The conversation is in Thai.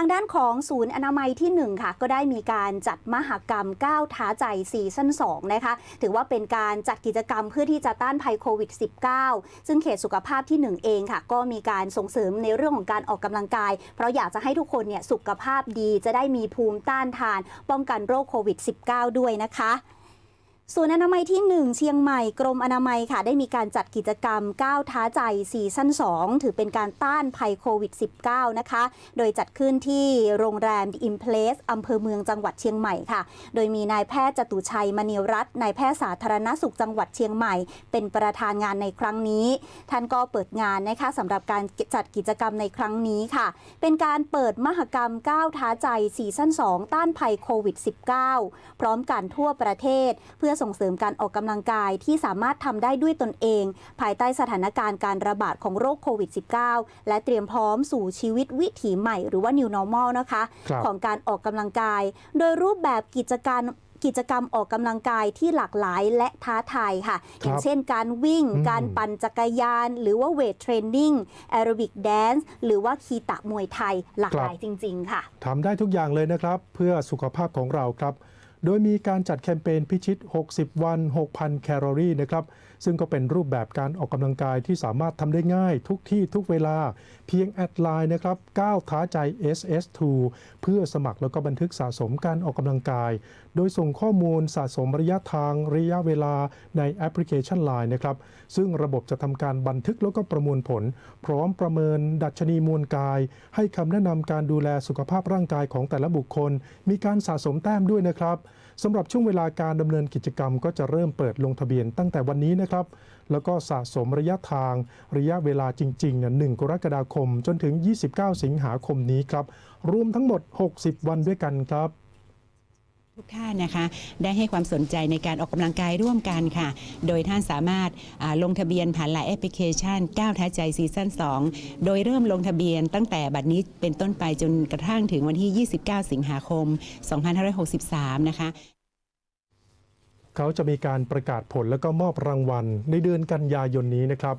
างด้านของศูนย์อนามัยที่ 1 ค่ะ ก็ได้มีการจัดมหกรรมก้าวท้าใจซีซั่น2นะคะ ถือว่าเป็นการจัดกิจกรรมเพื่อที่จะต้านภัยโควิด -19 ซึ่งเขตสุขภาพที่ 1 เองค่ะ ก็มีการส่งเสริมในเรื่องของการออกกำลังกาย เพราะอยากจะให้ทุกคนเนี่ยสุขภาพดีจะได้มีภูมิต้านทาน ป้องกันโรคโควิด -19 ด้วยนะคะ ส่วนย์อนามัยที่ 1 เชียงใหม่กรมอนามัยค่ะได้มีการจัดกิจกรรมก้าวท้าใจซีซั่น 2 ถือเป็นการต้านภัยโควิด -19 นะคะ โดยจัดขึ้นที่โรงแรม The i m p l a c e อำเภอเมืองจังหวัดเชียงใหม่ค่ะ โดยมีนายแพทย์จตุชัยมณีรัตน์นายแพทย์สาธารณสุขจังหวัดเชียงใหม่ เป็นประธานงานในครั้งนี้ ท่านก็เปิดงานนะคะสำหรับการจัดกิจกรรมในครั้งนี้ค่ะ เป็นการเปิดมหกรรมก้าวท้าใจซีซั่น 2 ต้านภัยโควิด -19 พร้อมกันทั่วประเทศเพื่อส่งเสริมการออกกำลังกายที่สามารถทำได้ด้วยตนเอง ภายใต้สถานการณ์การระบาดของโรคโควิด -19 และเตรียมพร้อมสู่ชีวิตวิถีใหม่หรือว่า New Normal นะคะครับของการออกกำลังกาย โดยรูปแบบกิจการกิจกรรมออกกำลังกายที่หลากหลายและท้าทายค่ะ อย่างเช่นการวิ่งอืมการปั่นจักรยาน หรือว่าเวทเทรนนิ่งแอโรบิกแดนซ์หรือว่าคีตะมวยไทยหลากหลายจริง ๆ ค่ะทำได้ทุกอย่างเลยนะครับ เพื่อสุขภาพของเราครับ โดยมีการจัดแคมเปญพิชิต 60 วัน 6,000 แคลอรี่นะครับ ซึ่งก็เป็นรูปแบบการออกกำลังกายที่สามารถทำได้ง่ายทุกที่ทุกเวลา เพียงแอดไลน์นะครับก้าวท้าใจ SS2 เพื่อสมัครแล้วก็บันทึกสะสมการออกกำลังกาย โดยส่งข้อมูลสะสมระยะทางระยะเวลาในแอปพลิเคชัน Line นะครับ ซึ่งระบบจะทำการบันทึกแล้วก็ประมวลผล พร้อมประเมินดัชนีมวลกาย ให้คำแนะนำการดูแลสุขภาพร่างกายของแต่ละบุคคล มีการสะสมแต้มด้วยนะครับสำหรับช่วงเวลาการดำเนินกิจกรรมก็จะเริ่มเปิดลงทะเบียนตั้งแต่วันนี้นะครับ แล้วก็สะสมระยะทางระยะเวลาจริงๆเนี่ย1กรกฎาคมจนถึง 29 สิงหาคมนี้ครับ รวมทั้งหมด 60 วันด้วยกันครับ ทุกท่านนะคะได้ให้ความสนใจในการออกกำลังกายร่วมกันค่ะ โดยท่านสามารถลงทะเบียนผ่านไลน์แอปพลิเคชันก้าวท้าใจซีซั่น2 โดยเริ่มลงทะเบียนตั้งแต่บัดนี้เป็นต้นไปจนกระทั่งถึงวันที่ 29 สิงหาคม 2563 นะคะเขาจะมีการประกาศผลแล้วก็มอบรางวัลในเดือนกันยายนนี้นะครับ